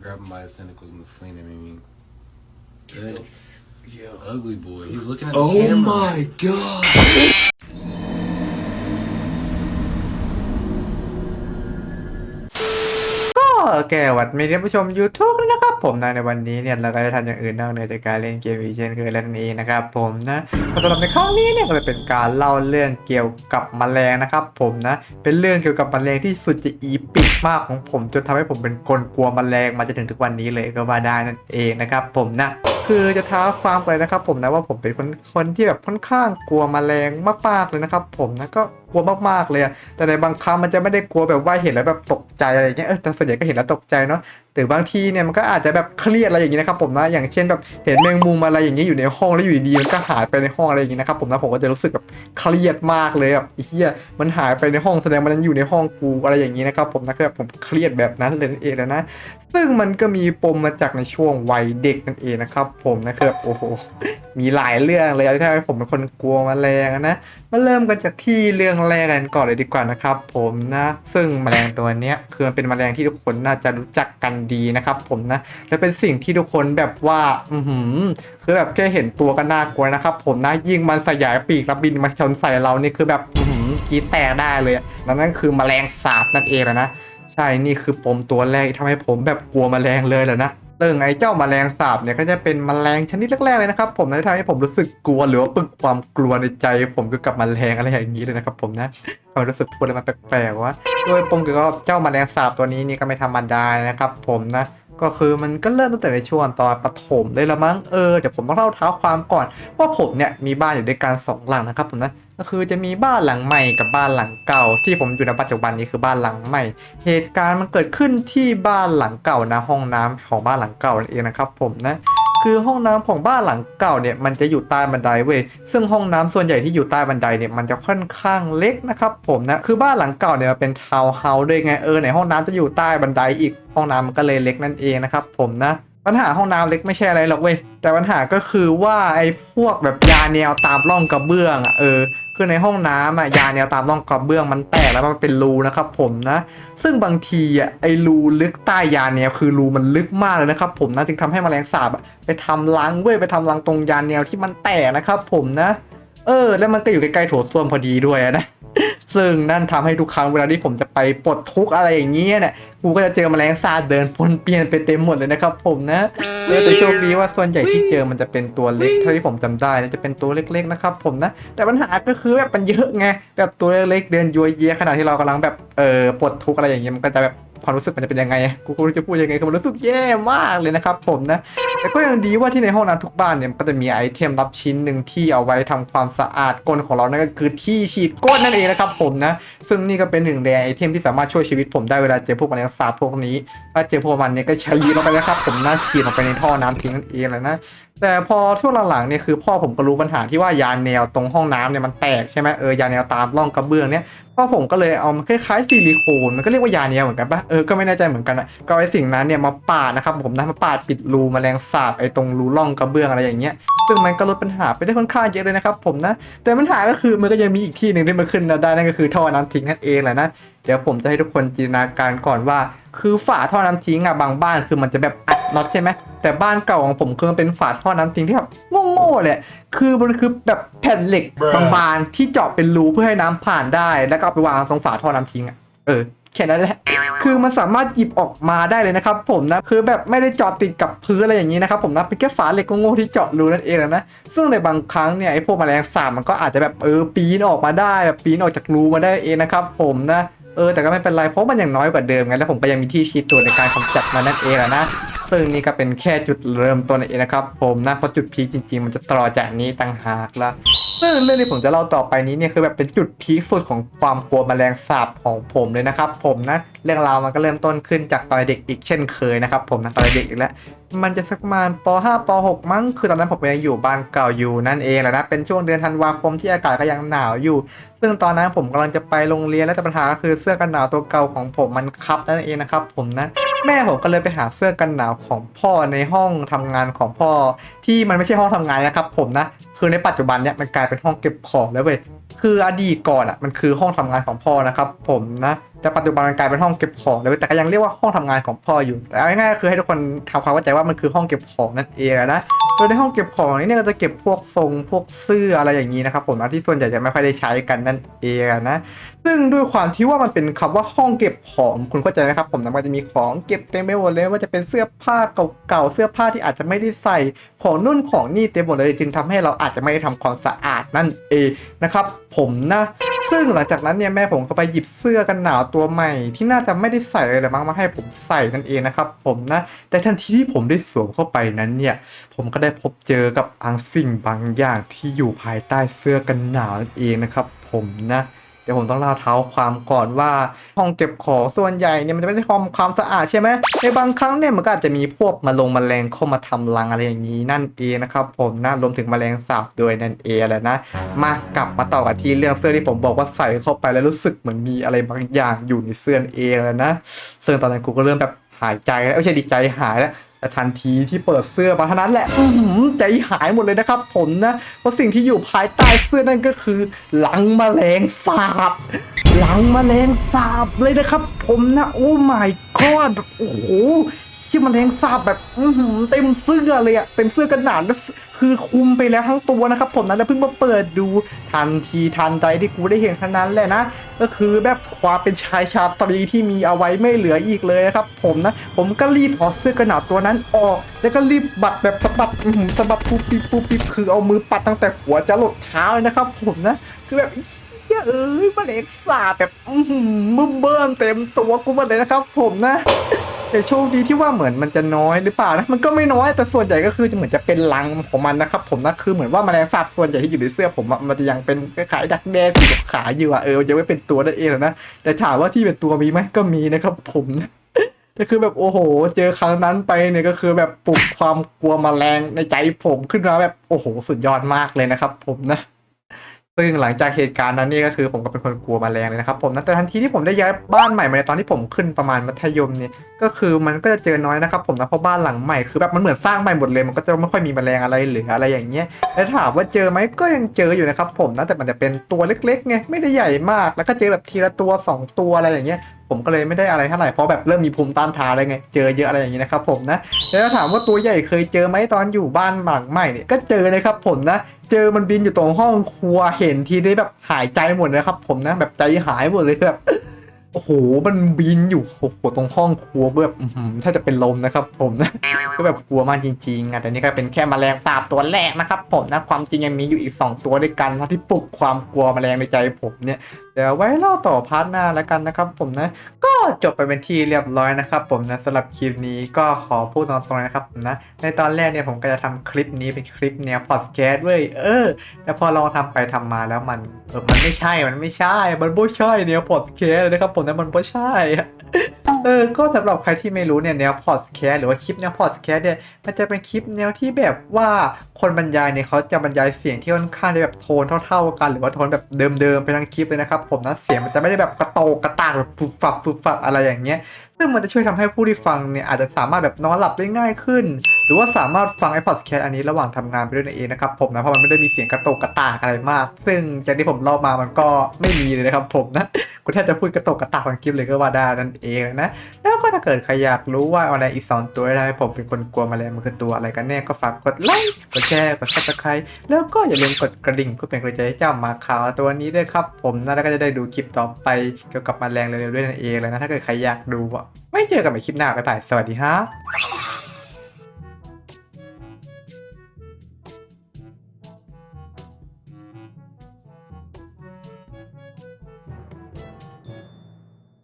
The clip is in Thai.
Grab him by his tentacles and fling him at me. Good. Yeah. Ugly boy. He's looking at the Oh camera. my god. ก็โอเควัดมีท่านผู้ชม YouTube นะครับผมนะในวันนี้เนี่ยเราก็จะทำอย่างอื่นนอกเหนือจากการเล่นเกมวีเช่นเคยแล้วนั่นเองนะครับผมนะสำหรับในครั้งนี้เนี่ยก็จะเป็นการเล่าเรื่องเกี่ยวกับแมลงนะครับผมนะเป็นเรื่องเกี่ยวกับแมลงที่สุดจะอีปิกมากของผมจนทำให้ผมเป็นคนกลัวแมลงมาจนถึงทุกวันนี้เลยก็ว่าได้นั่นเองนะครับผมนะ คือจะท้าความไปนเลยนะครับ ผมนะว่าผมเป็นคนคนที่แบบค่อนข้างกลัวแมลงมากๆเลยนะครับ ผมนะก็กลัวมากๆเลยแต่ในบางครั้งมันจะไม่ได้กลัวแบบว่าเห็นแล้วแบบตกใจอะไรอย่างเงี้ยเออแต่ส่วนใหญ่ก็เห็นแล้วตกใจเนาะแต่บางทีเนี่ยมันก็อาจจะแบบเครียดอะไรอย่างงี้นะครับผมนะอย่างเช่นแบบเห็นแมงมุมอะไรอย่างเงี้อยู่ในห้องแล้วอยู่ดีมันก็หายไปในห้องอะไรอย่างงี้นะครับผมนะผมก็จะรู้สึกแบบเครียดมากเลยแบบเหี้ยมันหายไปในห้องแสดงมันอยู่ในห้องกูอะไรอย่างงี้นะครับผมนะคือแบบผมเครียดแบบนั้นเลยนั่นเองนะ ซึ่งมันก็มีปมมาจากในช่วงวัยเด็กนั่นเองนะครับผมนะคือแบบโอ้โหมีหลายเรื่องเลยที่ทำให้ผมเป็นคนกลัวแมลงนะมาเริ่มกันจากที่เรื่องแรกกันก่อนเลยดีกว่านะครับผมนะ ซึ่งแมลงตัวนี้คือมันเป็นแมลงที่ทุกคนน่าจะรู้จักกันดีนะครับผมนะและเป็นสิ่งที่ทุกคนแบบว่าอือหือคือแบบแค่เห็นตัวก็น่ากลัวนะครับผมนะยิ่งมันสยายปีกแล้วบินมาชนใส่เรานี่คือแบบอือหือกีแตกได้เลยนั่นนั่นคือแมลงสาบนั่นเองแหละนะใช่นี่คือปมตัวแรกที่ทำให้ผมแบบกลัวแมลงเลยแหละนะ ซึ่งไอ้เจ้าแมลงสาบเนี่ยก็จะเป็นแมลงชนิดแรกๆเลยนะครับ ผมในทางให้ผมรู้สึกกลัวหรือว่าปึกความกลัวในใจ ผมก็กับแมลงอะไรอย่างนี้เลยนะครับ ผมนะความรู้สึกกลัวอะไรมาแปลกๆว่าโดยปมเกี่ยวกับเจ้าแมลงสาบตัวนี้นี่ก็ไม่ธรรมดานะครับ ผมนะ ก็คือมันก็เริ่มตั้งแต่ในช่วงตอนปฐมเลยละมั้งเออเดี๋ยวผมต้องเล่าเท้าความก่อน ว่าผมเนี่ยมีบ้านอยู่ด้วยกันสองหลังนะครับผมนะก็คือจะมีบ้านหลังใหม่กับบ้านหลังเก่า ที่ผมอยู่ในปัจจุบันนี้คือบ้านหลังใหม่ เหตุการณ์มันเกิดขึ้นที่บ้านหลังเก่านะห้องน้ำของบ้านหลังเก่านั่นเองนะครับผมนะ คือห้องน้ำของบ้านหลังเก่าเนี่ยมันจะอยู่ใต้บันไดเว้ยซึ่งห้องน้ำส่วนใหญ่ที่อยู่ใต้บันไดเนี่ยมันจะค่อนข้างเล็กนะครับผมนะคือบ้านหลังเก่าเนี่ยเป็นทาวน์เฮาส์ด้วยไงเออไหนห้องน้ำจะอยู่ใต้บันไดอีกห้องน้ำมันก็เลยเล็กนั่นเองนะครับผมนะ ปัญหาห้องน้ำเล็กไม่ใช่อะไรหรอกเว้ย แต่ปัญหาก็คือว่าไอ้พวกแบบยาแนวตามร่องกระเบื้องอะเออ คือในห้องน้ำอะยาแนวตามร่องกระเบื้องมันแตกแล้วมันเป็นรูนะครับผมนะ ซึ่งบางทีอะไอ้รูลึกใต้ยาแนวคือรูมันลึกมากเลยนะครับผมนะจึงทำให้แมลงสาบอะไปทำรังเว้ยไปทำรังตรงยาแนวที่มันแตกนะครับผมนะ เออ แล้วมันก็อยู่ใกล้ๆโถส้วมพอดีด้วยนะ ซึ่งนั่นทำให้ทุกครั้งเวลาที่ผมจะไปปลดทุกข์อะไรอย่างเงี้ยเนี่ยกูก็จะเจอแมลงสาบเดินปนเปลี่ยนไปเต็มหมดเลยนะครับผมนะแต่โชคดีว่าส่วนใหญ่ที่เจอมันจะเป็นตัวเล็กเท่าที่ผมจำได้นะจะเป็นตัวเล็กๆนะครับผมนะ แต่ปัญหาก็คือแบบมันเยอะไงแบบตัวเล็กๆเดินยัวเยียขณะที่เรากำลังแบบเออปลดทุกข์อะไรอย่างเงี้ยมันก็จะแบบ ความรู้สึกมันจะเป็นยังไง กูก็รู้จะพูดยังไงคือมันรู้สึกแย่มากเลยนะครับผมนะ แต่ก็ยังดีว่าที่ในห้องน้ำทุกบ้านเนี่ยมันก็จะมีไอเทมลับชิ้นหนึ่งที่เอาไว้ทำความสะอาดก้นของเรา นั่นก็คือที่ฉีดก้นนั่นเองนะครับผมนะ ซึ่งนี่ก็เป็นหนึ่งในไอเทมที่สามารถช่วยชีวิตผมได้เวลาเจอพวกแมลงสาบพวกนี้ ถ้าเจอพวกมันเนี่ยก็ใช้ยีลงไปนะครับ ผมน่าฉีดลงไปในท่อน้ำทิ้งนั่นเองแหละนะแต่พอช่วงหลังๆเนี่ยคือพ่อผมก็รู้ปัญหาที่ว่ายาแนวตรงห้องน้ำเนี่ยมันแตกใช่ไหมเออยาแนวตามร่องกระเบื้องเนี่ย พ่อผมก็เลยเอามาคล้ายๆซิลิโคนมันก็เรียกว่ายาแนวเหมือนกันปะเออก็ไม่แน่ใจเหมือนกันอะก็ไอ้สิ่งนั้นเนี่ยมาปาดนะครับผมนะมาปาดปิดรูแมลงสาบไอ้ตรงรูร่องกระเบื้องอะไรอย่างเงี้ยซึ่งมันก็ลดปัญหาไปได้ค่อนข้างเยอะเลยนะครับผมนะแต่ปัญหาก็คือมันก็ยังมีอีกที่หนึ่งที่มันขึ้นได้นั่นก็คือท่อน้ำทิ้งนั่นเองแหละนะเดี๋ยวผมจะให้ทุกคนจินตนาการก่อนว่า คือฝาท่อน้ำทิ้งอะบางบ้านคือมันจะแบบอัด น็อตใช่ไหมแต่บ้านเก่าของผมคือมันเป็นฝาท่อน้ำทิ้งที่แบบโง่ๆเลยคือมันคือแบบแผ่นเหล็กบางๆที่เจาะเป็นรูเพื่อให้น้ำผ่านได้ แล้วก็เอาไปวางตรงฝาท่อน้ำทิ้งอะเออแค่นั้นแหละ คือมันสามารถหยิบออกมาได้เลยนะครับผมนะ คือแบบไม่ได้เจาะติดกับพื้นอะไรอย่างนี้นะครับผมนะ เป็นแค่ฝาเหล็กโง่ๆที่เจาะรูนั่นเองนะ ซึ่งในบางครั้งเนี่ยไอ้พวกแมลงสาบมันก็อาจจะแบบเออปีนออกมาได้แบบปีนออกจากรูมาได้เองนะครับผมนะ เออแต่ก็ไม่เป็นไรเพราะมันยังน้อยกว่าเดิมไง แล้วผมก็ยังมีที่ชีดตัวในการกำจัดมันนั่นเองอะนะ ซึ่งนี่ก็เป็นแค่จุดเริ่มต้นเองนะครับ ผมนะเพราะจุดพีคจริง ๆ มันจะต่อจากนี้ต่างหากละซึ่งเรื่องที่ผมจะเล่าต่อไปนี้เนี่ยคือแบบเป็นจุดพีคสุดของความกลัวแมลงสาบของผมเลยนะครับ ผมนะเรื่องราวมันก็เริ่มต้นขึ้นจากตอนเด็กอีกเช่นเคยนะครับ ผมนะตอนเด็กอีกแล้ว มันจะสักประมาณป .5 ป .6 มั้ง คือตอนนั้นผมยังอยู่บ้านเก่าอยู่นั่นเองแหละนะ เป็นช่วงเดือนธันวาคมที่อากาศก็ยังหนาวอยู่ ซึ่งตอนนั้นผมกำลังจะไปโรงเรียนและแต่ปัญหาก็คือเสื้อกันหนาวตัวเก่าของผมมันคับนั่นเองนะครับผมนะ แม่ผมก็เลยไปหาเสื้อกันหนาวของพ่อในห้องทำงานของพ่อ ที่มันไม่ใช่ห้องทำงานนะครับผมนะ คือในปัจจุบันเนี่ยมันกลายเป็นห้องเก็บของแล้วเว้ย คืออดีตก่อนอะมันคือห้องทำงานของพ่อนะครับผมนะ แต่ปัจจุบันกลายเป็นห้องเก็บของเลยแต่ก็ยังเรียกว่าห้องทำงานของพ่ออยู่ แต่เอาง่ายๆคือให้ทุกคนทำความเข้าใจว่ามันคือห้องเก็บของนั่นเองนะโดยในห้องเก็บของนี้เนี่ยจะเก็บพวกทรงพวกเสื้ออะไรอย่างนี้นะครับผมนะที่ส่วนใหญ่จะไม่ค่อยได้ใช้กันนั่นเองนะ ซึ่งด้วยความที่ว่ามันเป็นคำว่าห้องเก็บของคุณเข้าใจไหมครับผมนะมันจะมีของเก็บเต็มไปหมดเลยว่าจะเป็นเสื้อผ้าเก่าๆเสื้อผ้าที่อาจจะไม่ได้ใส่ของนุ่นของนี่เต็มหมดเลย จึงทำให้เราอาจจะไม่ได้ทำความสะอาดนั่นเองนะครับผมนะ ซึ่งหลังจากนั้นเนี่ยแม่ผมก็ไปหยิบเสื้อกันหนาวตัวใหม่ ที่น่าจะไม่ได้ใส่เลยแต่มั้งมาให้ผมใส่นั่นเองนะครับผมนะแต่ทันทีที่ผมได้สวมเข้าไปนั้นเนี่ยผมก็ได้พบเจอกับอังสิ่งบางอย่างที่อยู่ภายใต้เสื้อกันหนาวนั่นเองนะครับผมนะ ดี๋ยวผมต้องเล่าเท้าความก่อนว่าห้องเก็บของส่วนใหญ่เนี่ยมันจะไม่ได้ทำความสะอาดใช่ไหมในบางครั้งเนี่ยมันก็อาจจะมีพวกมาลงมแมลงเข้ามาทำรังอะไรอย่างนี้นั่นเองนะครับผมนะรวมถึงแมลงสาบด้วยนั่นเองแหละนะ มากลับมาต่อกันที่เรื่องเสื้อที่ผมบอกว่าใส่เข้าไปแล้วรู้สึกเหมือนมีอะไรบางอย่างอยู่ในเสื้อเองแล้วนะซึ่งตอนนั้นกูก็เริ่มแบบหายใจแล้วไม่ใช่ดีใจหายแล้ว แต่ทันทีที่เปิดเสื้อมาเท่านั้นแหละใจหายหมดเลยนะครับผมนะ เพราะสิ่งที่อยู่ภายใต้เสื้อนั่นก็คือหลังแมลงสาบหลังแมลงสาบเลยนะครับ ผมนะ โอ้ my god แบบโอ้โห ชื่อแมลงสาบแบบ อือหือเต็มเสื้อเลยอะเต็มเสื้อกันหนาวแล้วคือคุมไปแล้วทั้งตัวนะครับผมนะแล้วเพิ่งมาเปิดดูทันทีทันใจที่กูได้เห็นเท่านั้นแหละนะ ก็คือแบบความเป็นชายชาตรีที่มีเอาไว้ไม่เหลืออีกเลยนะครับผมนะ ผมก็รีบถอดเสื้อกันหนาวตัวนั้นออก แล้วก็รีบบัดแบบสะบัดอื้อหือสะบัดปุ๊บปิ๊บปุ๊บปิ๊บคือเอามือปัดตั้งแต่หัวจะหลดเท้าเลยนะครับผมนะ คือแบบเหี้ยเอ้ยมาเล็กสาบแบบอื้มึมเบิ่มเต็มตัวกูหมาเลยนะครับผมนะ แต่โชคดีที่ว่าเหมือนมันจะน้อยหรือเปล่านะมันก็ไม่น้อยแต่ส่วนใหญ่ก็คือจะเหมือนจะเป็นรังของมันนะครับ ผมนะคือเหมือนว่าแมลงสาบส่วนใหญ่ที่อยู่ในเสื้อผมอะมันจะยังเป็นคล้ายๆดักแด้สีขาอยู่อะเออยังไม่เป็นตัวนั่นเองหรอกนะแต่ถามว่าที่เป็นตัวมีไหมก็มีนะครับ ผมนะแต่คือแบบโอ้โห เจอครั้งนั้นไปเนี่ยก็คือแบบปลุกความกลัวแมลงในใจผมขึ้นมาแบบโอ้โหสุดยอดมากเลยนะครับ ผมนะ ซึ่งหลังจากเหตุการณ์นั้นนี่ก็คือผมก็เป็นคนกลัวแมลงเลยนะครับผมนะแต่ทันทีที่ผมได้ย้ายบ้านใหม่มาในตอนที่ผมขึ้นประมาณมัธยมเนี่ยก็คือมันก็จะเจอน้อยนะครับผมนะเพราะบ้านหลังใหม่คือแบบมันเหมือนสร้างใหม่หมดเลยมันก็จะไม่ค่อยมีแมลงอะไรเหลืออะไรอย่างเงี้ยแล้วถามว่าเจอไหมก็ยังเจออยู่นะครับผมนะแต่มันจะเป็นตัวเล็กๆไงไม่ได้ใหญ่มาก แล้วก็เจอแบบทีละตัวสองตัวอะไรอย่างเงี้ย ผมก็เลยไม่ได้อะไรเท่าไหร่เพราะแบบเริ่มมีภูมิต้านทานอะไรไง เจอเยอะอะไรอย่างนี้นะครับผมนะแล้วถามว่าตัวใหญ่เคยเจอไหมตอนอยู่บ้านหลังใหม่เนี่ยก็เจอเลยครับผมนะ เจอมันบินอยู่ตรงห้องครัวเห็นทีได้แบบหายใจหมดเลยครับผมนะแบบใจหายหมดเลยแบบโอ้โห มันบินอยู่โอ้โหตรงห้องครัวแบบถ้าจะเป็นลมนะครับ ผมนะ ก็แบบกลัวมากจริงๆอะแต่นี่ก็เป็นแค่แมลงสาบตัวแรกนะครับ ผมนะ ความจริงยังมีอยู่อีก 2 ตัวด้วยกันที่ปลุกความกลัวแมลงในใจผมเนี่ย ดี๋ยวไว้เล่าต่อพาร์ทหน้าแล้วกันนะครับผมนะ ก็จบไปเป็นที่เรียบร้อยนะครับผมนะสำหรับคลิปนี้ก็ขอพูดตรงๆนะครับผมนะ ในตอนแรกเนี่ยผมก็จะทำคลิปนี้เป็นคลิปแนวพอดแคสต์เว้ยเออแต่พอลองทำไปทำมาแล้วมันเออมันไม่ใช่มันไม่ใช่ มันไม่ใช่แนวพอดแคสต์เลยนะครับผมนะมันไม่ใช่ อะเออก็สำหรับใครที่ไม่รู้เนี่ยแนวพอดแคสหรือว่าคลิปแนวพอดแคสเนี่ยมันจะเป็นคลิปแนวที่แบบว่าคนบรรยายเนี่ยเขาจะบรรยายเสียงที่ค่อนข้างจะแบบโทนเท่า ๆ กัน หรือว่าโทนแบบเดิมๆไปทั้งคลิปเลยนะครับผมนะเสียงมันจะไม่ได้แบบกระโตกกระตากแบบฟุบฟับฟุบฟับอะไรอย่างเงี้ย ซึ่งมันจะช่วยทำให้ผู้ที่ฟังเนี่ยอาจจะสามารถแบบนอนหลับได้ง่ายขึ้น หรือว่าสามารถฟังไอพอดแคสต์อันนี้ระหว่างทำงานไปด้วยนั่นเองนะครับผมนะเพราะมันไม่ได้มีเสียงกระตกกระตากอะไรมาก ซึ่งจากที่ผมเล่ามามันก็ไม่มีเลยนะครับผมนะกูแทบจะพูดกระตกกระตากทั้งคลิปเลยก็ว่าได้นั่นเองนะแล้วก็ถ้าเกิดใครอยากรู้ว่าอะไรอีกสองตัวที่ทำให้ผมเป็นคนกลัวแมลงมันคือตัวอะไรกันแน่ก็ฝากกดไลค์กดแชร์กดซับสไครต์แล้วก็อย่าลืมกดกระดิ่งเพื่อเป็นกำลังใจให้เจ้ามาขาวตัวนี้ด้วยครับผมนะแล้วก็จะได้ดูคลิปต่อไปเกี่ยวกับแมลงเร็วๆด้วยนั่นเองเลยนะถ้าเกิดใครอยากดูไม่เจอกันใหม่คลิปหน้าบ๊ายบายสวัสดีครับ